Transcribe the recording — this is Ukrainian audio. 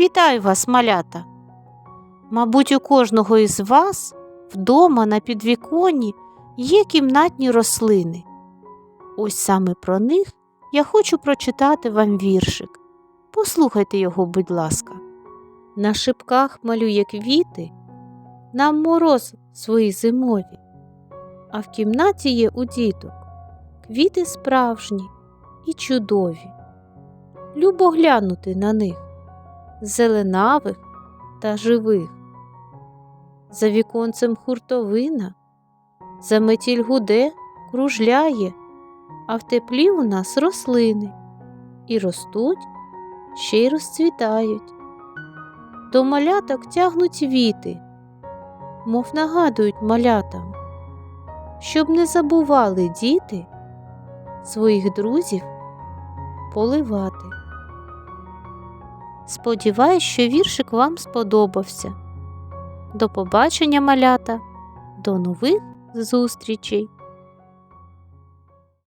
Вітаю вас, малята! Мабуть, у кожного із вас вдома на підвіконні є кімнатні рослини. Ось саме про них я хочу прочитати вам віршик. Послухайте його, будь ласка. На шипках малює квіти, нам мороз свої зимові, а в кімнаті є у діток квіти справжні і чудові. Любо глянути на них, зеленавих та живих. За віконцем хуртовина, за метіль гуде, кружляє, а в теплі у нас рослини і ростуть, ще й розцвітають. До маляток тягнуть віти, мов нагадують малятам, щоб не забували діти своїх друзів поливати. Сподіваюсь, що віршик вам сподобався. До побачення, малята, до нових зустрічей!